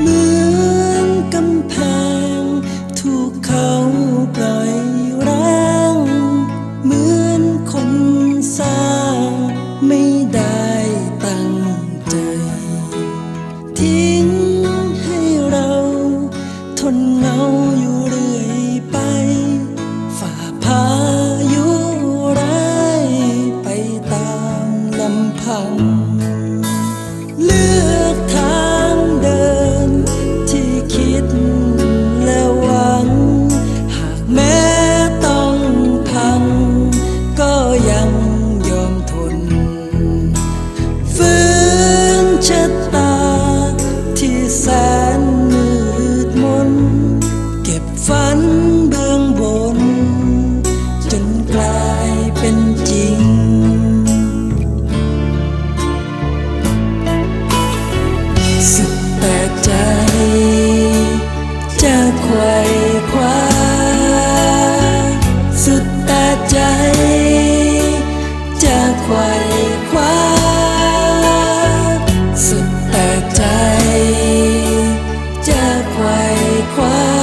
เหมือนกำแพง ถูกเขาปล่อยร้างเหมือนคนสร้างไม่ได้ตั้งใจ ทิ้งให้เราทนเงาอยู่เลยไป ฝ่าพายุร้ายไปตามลำพัง 花。